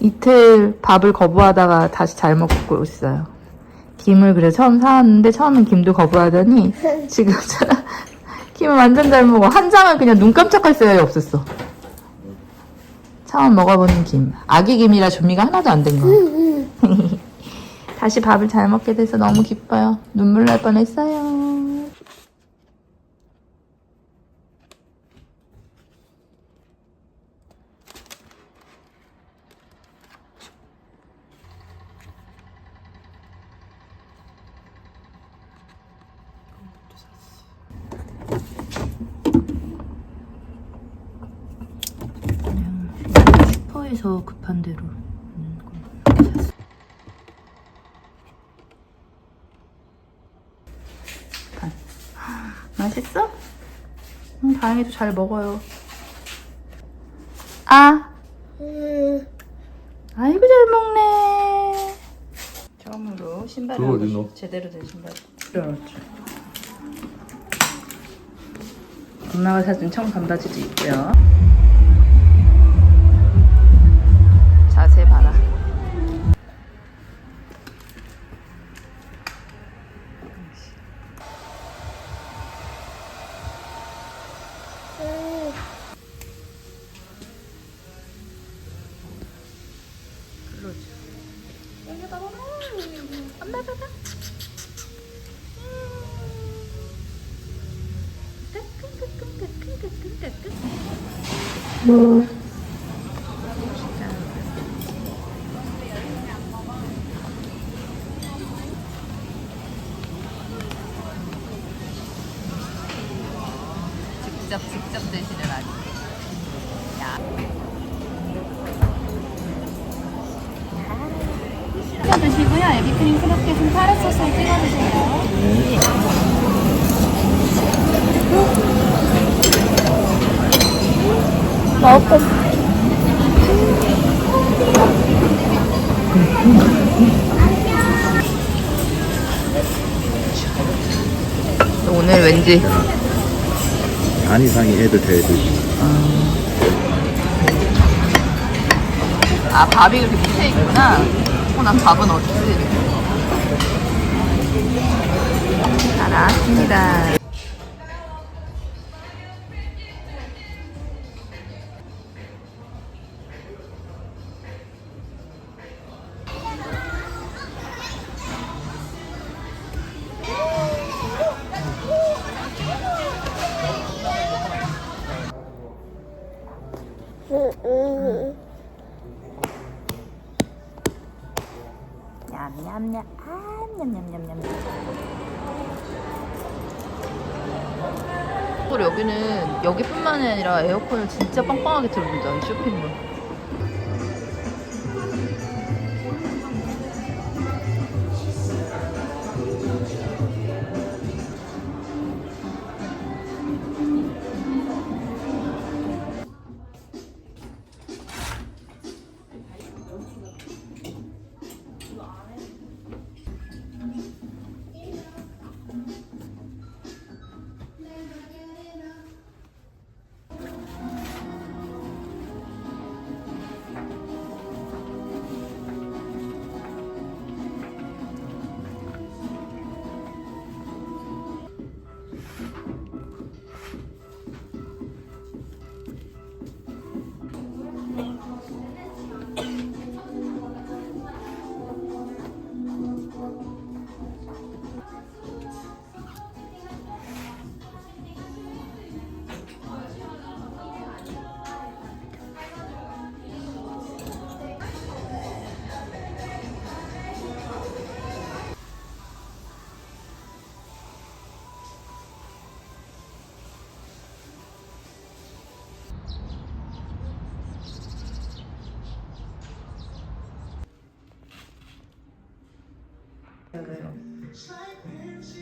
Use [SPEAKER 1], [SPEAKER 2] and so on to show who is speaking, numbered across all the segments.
[SPEAKER 1] 이틀 밥을 거부하다가 다시 잘 먹고 있어요. 김을 그래 처음 사왔는데 처음엔 김도 거부하더니 지금 김을 완전 잘 먹어. 한 장을 그냥 눈 깜짝할 새이 없었어. 처음 먹어보는 김. 아기 김이라 준비가 하나도 안 된 거. 다시 밥을 잘 먹게 돼서 너무 기뻐요. 눈물 날 뻔했어요. 슈퍼에서 급한 대로 음. 반. 맛있어? 응, 다행히도 잘 먹어요. 아, 아이고 잘 먹네. 처음으로 신발을
[SPEAKER 2] 그거 어디 넣어?
[SPEAKER 1] 제대로 된 신발. 그렇죠. 엄마가 사준 청 반바지도 있고요. 여기 봐봐. 엄마 봐봐. 직접 직접 드시는 아기.
[SPEAKER 3] 찍 어 드시고요. 에비크림 크로켓은 카레 소스를 찍어 드세요.
[SPEAKER 1] 오늘 왠지
[SPEAKER 2] 반 이상이 애들 되지.
[SPEAKER 1] 아 밥이 그렇게 밑에 있구나. 어, 난 밥은 어딨지? 다 나왔습니다. 그리고 여기는 여기뿐만이 아니라 에어컨을 진짜 빵빵하게 틀어준다. 이 쇼핑몰.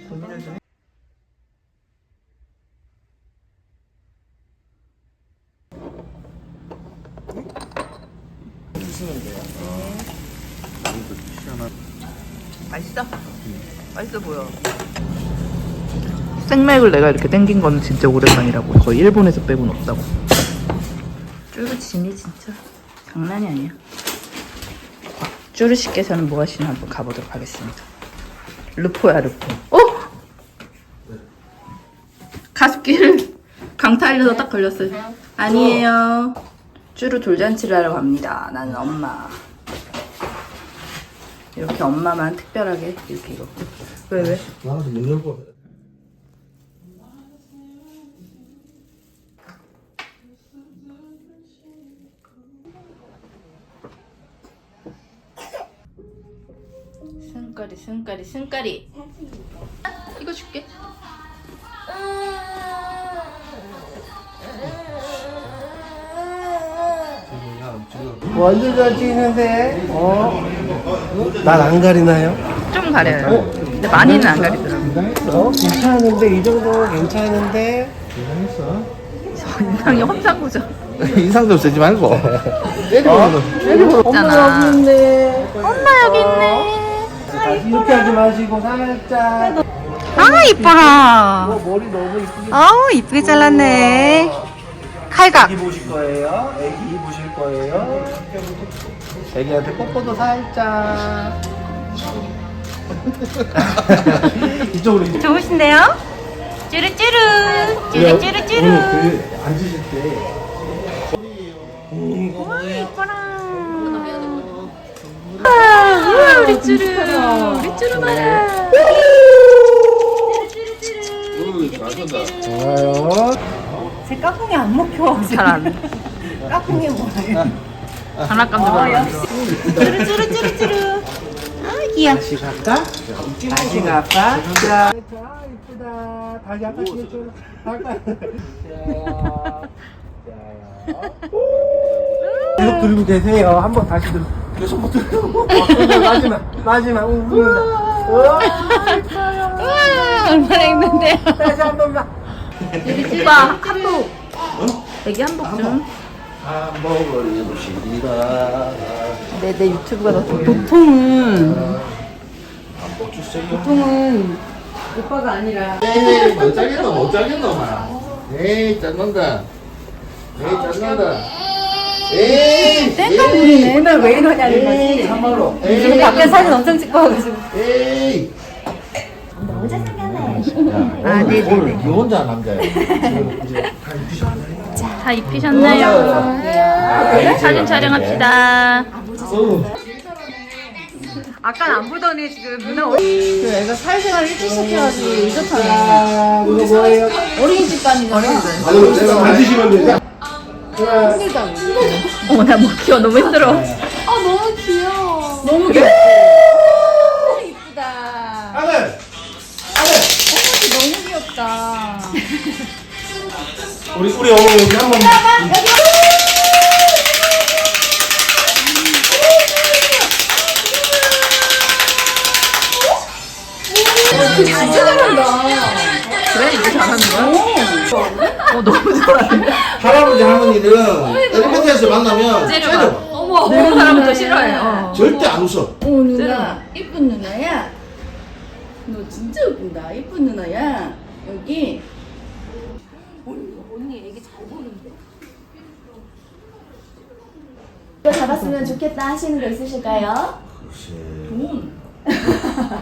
[SPEAKER 1] 고민을 좀. 해. 맛있어? 맛있어 보여. 생맥을 내가 이렇게 땡긴 거는 진짜 오랜만이라고. 거의 일본에서 빼고는 없다고. 쫄깃짐이 진짜 장난이 아니야. 쭈르씨께서는 뭐 하시나 한번 가보도록 하겠습니다. 루포야 루포. 어? 가습기를 강타하려서 딱 걸렸어요. 아니에요. 쭈르 돌잔치를 하러 갑니다. 나는 엄마. 이렇게 엄마만 특별하게 이렇게 이거. 왜 왜?
[SPEAKER 2] 나가서 문 열고.
[SPEAKER 1] 승까리 승까리 승까리. 이거 줄게.
[SPEAKER 4] 완전 잘 찍는데? 어? 난 안 가리나요?
[SPEAKER 1] 좀 가려요. 근데 많이는 안 가리더라고요.
[SPEAKER 4] 어? 괜찮은데? 이 정도 괜찮은데?
[SPEAKER 1] 인상이 험상궂어.
[SPEAKER 2] 인상 좀 쓰지 말고.
[SPEAKER 1] 있잖아.
[SPEAKER 4] 있네.
[SPEAKER 1] 엄마 여기 있네.
[SPEAKER 4] 이렇게 하지 마시고 살짝.
[SPEAKER 1] 아 이뻐라.
[SPEAKER 4] 어, 머리 너무 이쁘게.
[SPEAKER 1] 아우 이쁘게 잘랐네. 칼각.
[SPEAKER 4] 애기 보실 거예요? 애기 보실 거예요? 애기한테 뽀뽀도 살짝. 이쪽으로 이제.
[SPEAKER 1] 좋으신데요? 쭈루쭈루. 쭈루쭈루쭈루.
[SPEAKER 4] 그 앉으실 때.
[SPEAKER 1] 이뻐라. 우와 우리 쭈루. 우리 쭈루 봐라.
[SPEAKER 4] 좋아요.
[SPEAKER 5] 제 까꿍이 안 먹혀.
[SPEAKER 1] 잘안
[SPEAKER 5] 까꿍이 뭐예요?
[SPEAKER 1] 장난감도 별로 안 좋아.
[SPEAKER 5] 쭈루 쭈루 쭈루 쭈루. 아, 귀여워.
[SPEAKER 4] 다시 갈까? 다시 갈까? 자, 자, 이쁘다. 다시 아까 좀 할까? 계속 들고 계세요. 한번 다시 들. 계속 못 들고. 마지막, 마지막. 웃는다. 우와, 이뻐요.
[SPEAKER 1] 얼마나 힘든데요?
[SPEAKER 4] 다시 한 번만.
[SPEAKER 1] 오빠 한복. 애기 한복 좀.
[SPEAKER 4] 한복을 입으시리라.
[SPEAKER 1] 내, 내 유튜브가 더 좋아.
[SPEAKER 5] 보통은,
[SPEAKER 4] 한복 주세요.
[SPEAKER 5] 보통은 오빠가 아니라.
[SPEAKER 2] 에이, 못 짜겠노, 못 짜겠노, 마. 에이, 짠난다. 에이, 짠난다. 에이,
[SPEAKER 5] 땡깡 부리네. 맨날 왜 이러냐는 거지.
[SPEAKER 4] 참말로.
[SPEAKER 5] 지금 밖에 사진 엄청 찍고 와가지고.
[SPEAKER 2] 에이.
[SPEAKER 1] 아, 네, 네,
[SPEAKER 2] 오늘 니 혼자 남자야.
[SPEAKER 1] 다 입히셨나요? 사진 촬영합시다.
[SPEAKER 5] 아까 안 보더니 지금 누나. 그 애가 사회생활 일찍 시작해가지고.
[SPEAKER 4] 아, 이거 뭐예요?
[SPEAKER 5] 어린이집 다니잖아.
[SPEAKER 4] 내가 만지시면 되죠?
[SPEAKER 1] 어머 나 못 키워 너무 힘들어.
[SPEAKER 5] 너무 귀여워. 너무 귀여워. 이쁘다.
[SPEAKER 4] 아들!
[SPEAKER 5] 너무 귀엽다.
[SPEAKER 4] 우리, 우리 어머니 여기 한 번.
[SPEAKER 5] 진짜 잘한다.
[SPEAKER 1] 그래 이제 잘하는 거야? 어 너무 잘하네.
[SPEAKER 2] 할아버지, 할머니들은 엘리베이터에서 만나면.
[SPEAKER 1] 째려.
[SPEAKER 5] 어머.
[SPEAKER 1] 늙은 사람부터 싫어해요.
[SPEAKER 2] 절대 안 웃어.
[SPEAKER 5] 어 누나 이쁜 누나야. 너 진짜 예쁜다. 이쁜 누나야. 여기.
[SPEAKER 6] 이거 잡았으면 좋겠다 하시는 거 있으실까요?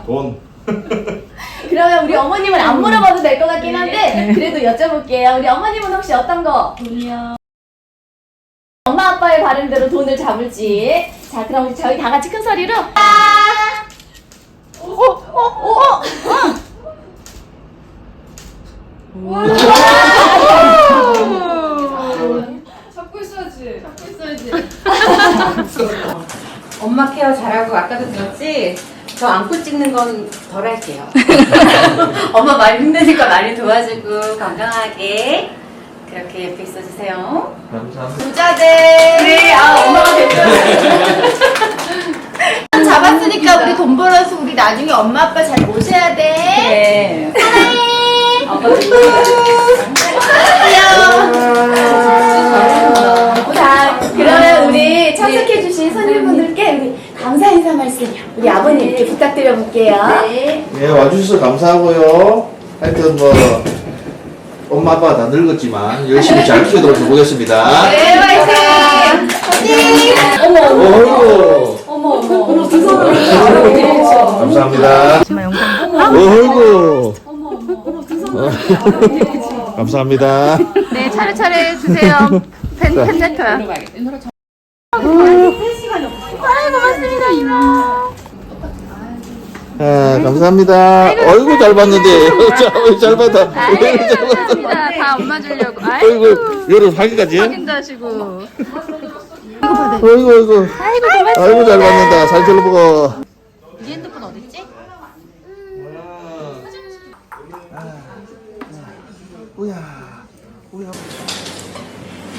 [SPEAKER 2] 돈.
[SPEAKER 6] 그러면 우리 어머님은 안 물어봐도 될 것 같긴 한데 그래도 여쭤볼게요. 우리 어머님은 혹시 어떤 거? 돈이요. 엄마 아빠의 바람대로 돈을 잡을지. 자, 그럼 우리 저희 다 같이 큰 소리로. 아! 오, 오, 오, 오.
[SPEAKER 5] 엄마 케어 잘하고 아까도 들었지? 저 안고 찍는 건 덜 할게요. 엄마 많이 힘드니까 많이 도와주고 건강하게 그렇게 옆에 있어주세요.
[SPEAKER 2] 감사합니다.
[SPEAKER 6] 부자들. 네, 아, 엄마가 됐죠. 잡았으니까 우리 돈 벌어서 우리 나중에 엄마 아빠 잘 모셔야 돼.
[SPEAKER 5] 네.
[SPEAKER 6] 사랑해.
[SPEAKER 5] 아빠
[SPEAKER 6] 귀여워. 자, 그러면 우리 참석해주신 손님분들께 우리 감사 인사 말씀 우리 아버님께 부탁드려 볼게요. 네.
[SPEAKER 2] 예, 와주셔서 감사하고요. 하여튼 뭐, 엄마 아빠가 다 늙었지만 열심히 잘 키우도록 해보겠습니다.
[SPEAKER 6] 네, 화이팅! 화이팅! 어머, 어머,
[SPEAKER 2] 어이구.
[SPEAKER 6] 어머,
[SPEAKER 2] 감사합니다. 어이구. 감사합니다.
[SPEAKER 1] 네, 차례차례 주세요. 팬, 팬레터야. 아이고,
[SPEAKER 2] 아, 감사합니다. 어이구, 잘 봤는데. 자, 잘 봤다.
[SPEAKER 1] 감사합니다. 다 엄마 주려고. 아이고,
[SPEAKER 2] 어이구, 열을 확인까지.
[SPEAKER 1] 확인자시고.
[SPEAKER 2] 어이구, 어이구.
[SPEAKER 1] 아이고, 고맙습니다.
[SPEAKER 2] 아이고, 잘 봤는다. 잘 들어보고.
[SPEAKER 1] 네 핸드폰 어딨지?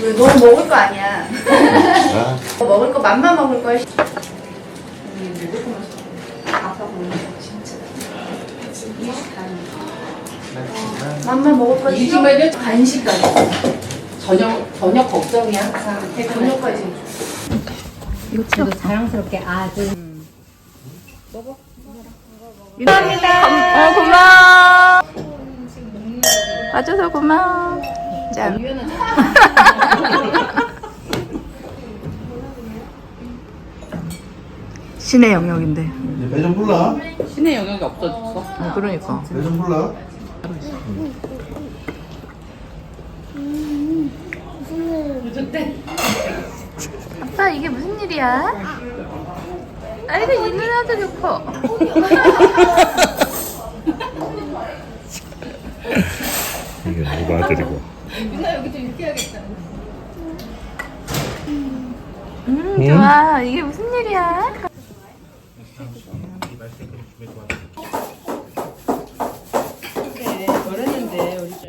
[SPEAKER 1] 왜 너무 먹을 거 아니야? 먹을 거 맘만 먹을 걸. 맘만 먹을
[SPEAKER 5] 거이 집에는 간식까지. 저녁, 저녁 걱정이야, 항상. 저녁까지. 저도 자랑스럽게 아들.
[SPEAKER 1] 어, 고마워. 와줘서 고마워. 짠. 신의 영역인데.
[SPEAKER 2] 배좀 불러.
[SPEAKER 5] 신의 영역이 없어졌어.
[SPEAKER 1] 어, 그러니까.
[SPEAKER 2] 배좀 불러.
[SPEAKER 1] 아빠 이게 무슨 일이야? 아이고 이 누나도 좋고.
[SPEAKER 2] 이게 누가 아들이고.
[SPEAKER 1] 음 좋아. 이게 무슨 일이야? 이 네, 그래, 어른인데 우리